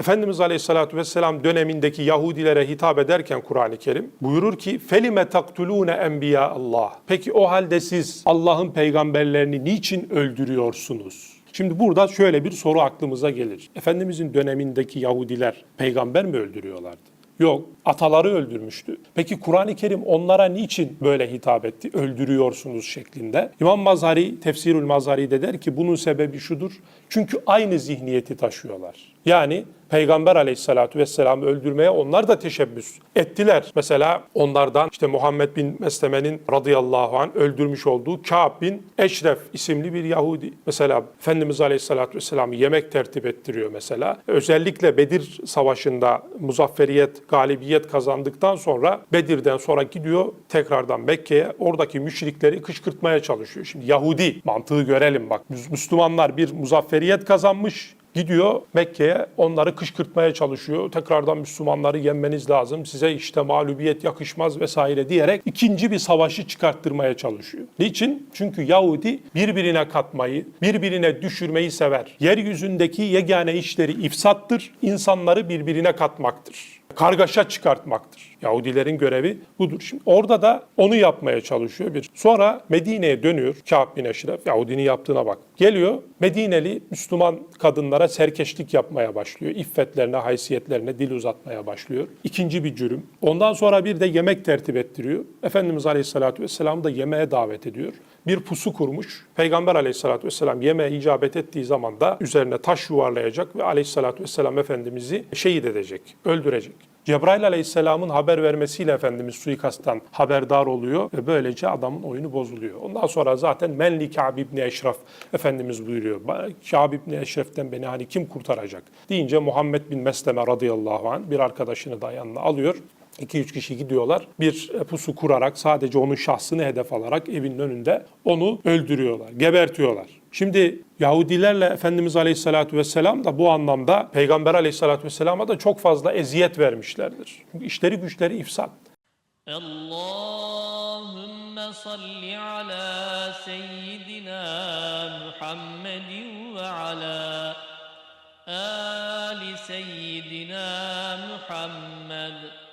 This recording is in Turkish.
Efendimiz Aleyhisselatü Vesselam dönemindeki Yahudilere hitap ederken Kur'an-ı Kerim buyurur ki felime taktulune enbiya Allah. Peki o halde siz Allah'ın peygamberlerini niçin öldürüyorsunuz? Şimdi burada şöyle bir soru aklımıza gelir. Efendimizin dönemindeki Yahudiler peygamber mi öldürüyorlardı? Yok, ataları öldürmüştü. Peki Kur'an-ı Kerim onlara niçin böyle hitap etti? Öldürüyorsunuz şeklinde. İmam Mazhari, Tefsirül Mazhari de der ki bunun sebebi şudur. Çünkü aynı zihniyeti taşıyorlar. Yani Peygamber aleyhissalatü vesselam'ı öldürmeye onlar da teşebbüs ettiler. Mesela onlardan işte Muhammed bin Mesleme'nin radıyallahu anh öldürmüş olduğu Ka'b bin Eşref isimli bir Yahudi. Mesela Efendimiz aleyhissalatü vesselam yemek tertip ettiriyor mesela. Özellikle Bedir Savaşı'nda muzafferiyet, galibiyet kazandıktan sonra Bedir'den sonra gidiyor tekrardan Mekke'ye oradaki müşrikleri kışkırtmaya çalışıyor. Şimdi Yahudi mantığı görelim bak. Müslümanlar bir muzafferiyet kazanmış. Gidiyor Mekke'ye onları kışkırtmaya çalışıyor. Tekrardan Müslümanları yenmeniz lazım. Size işte mağlubiyet yakışmaz vesaire diyerek ikinci bir savaşı çıkarttırmaya çalışıyor. Niçin? Çünkü Yahudi birbirine katmayı, birbirine düşürmeyi sever. Yeryüzündeki yegane işleri ifsattır, insanları birbirine katmaktır kargaşa çıkartmaktır. Yahudilerin görevi budur. Şimdi orada da onu yapmaya çalışıyor bir. Sonra Medine'ye dönüyor Kâb bin Eşref. Yahudinin yaptığına bak. Geliyor Medineli Müslüman kadınlara serkeşlik yapmaya başlıyor. İffetlerine, haysiyetlerine dil uzatmaya başlıyor. İkinci bir cürüm. Ondan sonra bir de yemek tertip ettiriyor. Efendimiz Aleyhisselatü Vesselam da yemeğe davet ediyor. Bir pusu kurmuş. Peygamber Aleyhisselatü Vesselam yemeğe icabet ettiği zaman da üzerine taş yuvarlayacak ve Aleyhisselatü Vesselam Efendimiz'i şehit edecek, öldürecek. Cebrail Aleyhisselam'ın haber vermesiyle Efendimiz suikasttan haberdar oluyor ve böylece adamın oyunu bozuluyor. Ondan sonra zaten menli Kâb İbni Eşref Efendimiz buyuruyor. Kâb İbni Eşref'ten beni hani kim kurtaracak? Deyince Muhammed bin Mesleme radıyallahu anh bir arkadaşını da yanına alıyor. 2-3 kişi gidiyorlar. Bir e, pusu kurarak sadece onun şahsını hedef alarak evinin önünde onu öldürüyorlar, gebertiyorlar. Şimdi Yahudilerle Efendimiz Aleyhisselatü Vesselam da bu anlamda Peygamber Aleyhisselatü Vesselam'a da çok fazla eziyet vermişlerdir. Çünkü işleri güçleri ifsad. Allahümme salli ala seyyidina Muhammedin ve ala ali seyyidina Muhammed.